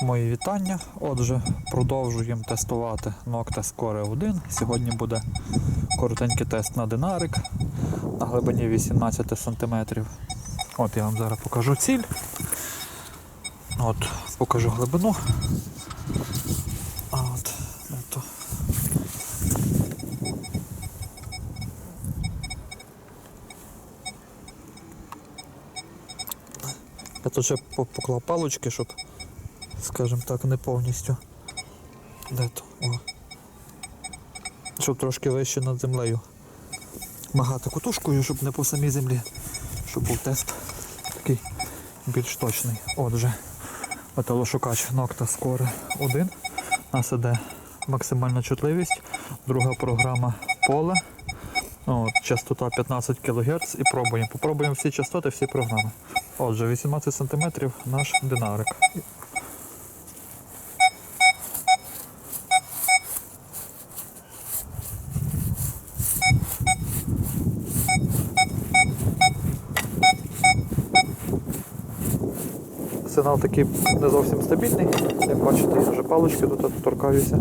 Мої вітання. Отже, продовжуємо тестувати Nocta Score 1. Сьогодні буде коротенький тест на динарик на глибині 18 см. От я вам зараз покажу ціль. От, покажу глибину. От, от. Я тут ще по- поклав палочки, щоб, скажімо так, не повністю. Де то? О. Щоб трошки вище над землею. Магати кутушкою, щоб не по самій землі. Щоб був тест такий більш точний. Отже, металошукач Nocta Score 1. У нас іде максимальна чутливість. Друга програма поле. От, частота 15 кГц і пробуємо. Попробуємо всі частоти, всі програми. Отже, 18 см наш динарик. Сигнал такий не зовсім стабільний. Як бачите, я вже палички тут торкаюся.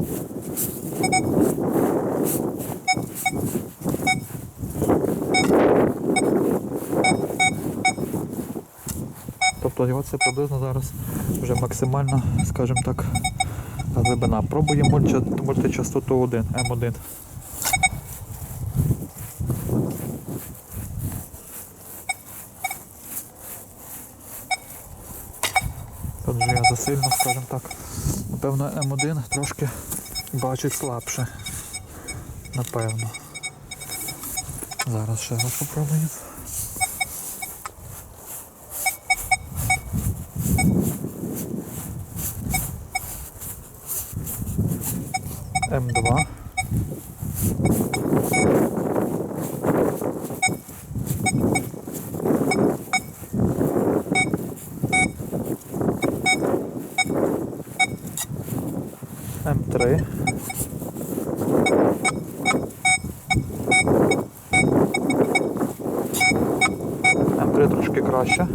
Тобто його це приблизно зараз вже максимальна, скажімо так, глибина. Пробуємо мультичастоту 1, М1. Отже, я засильно, скажімо так. Напевно, М1 трошки бачить слабше. Напевно. Зараз ще раз попробуємо. М2. М3. М3 трошки краще.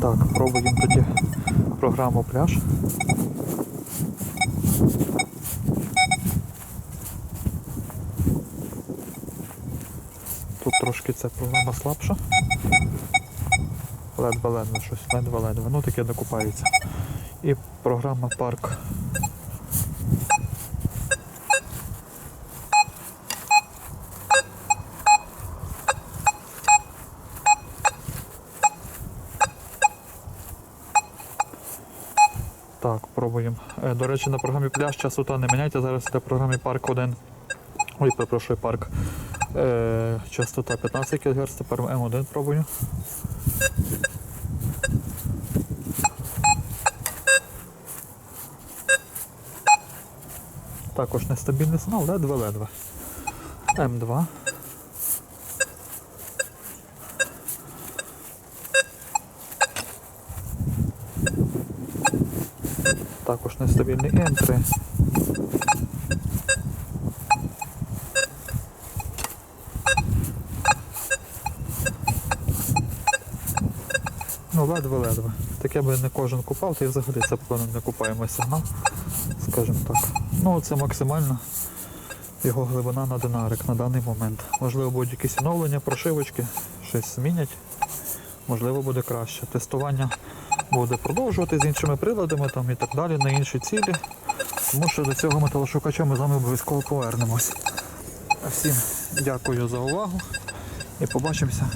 Так, пробуємо тоді програму пляж. Тут трошки ця програма слабша. Ледве-ледве щось, ледве-ледве. Ну таке докупається. І програма парк. Так, пробуємо. Е, До речі, на програмі пляж частота не міняйте. Зараз йде програмі парк 1. Ой, перепрошую, парк. Е, частота 15 кГц, тепер М1 пробую. Також нестабільний сигнал, ледве-ледве. М2. Також нестабільний М3. Ну, ледве-ледве. Таке би не кожен купав, та й взагалі це певно не купаємо сигнал, скажімо так. Ну, це максимально його глибина на динарик на даний момент. Можливо, будуть якісь оновлення, прошивочки, щось змінять. Можливо, буде краще. Тестування буде продовжувати з іншими приладами там, і так далі, на інші цілі. Тому що до цього металошукача ми з вами обов'язково повернемось. Всім дякую за увагу і побачимося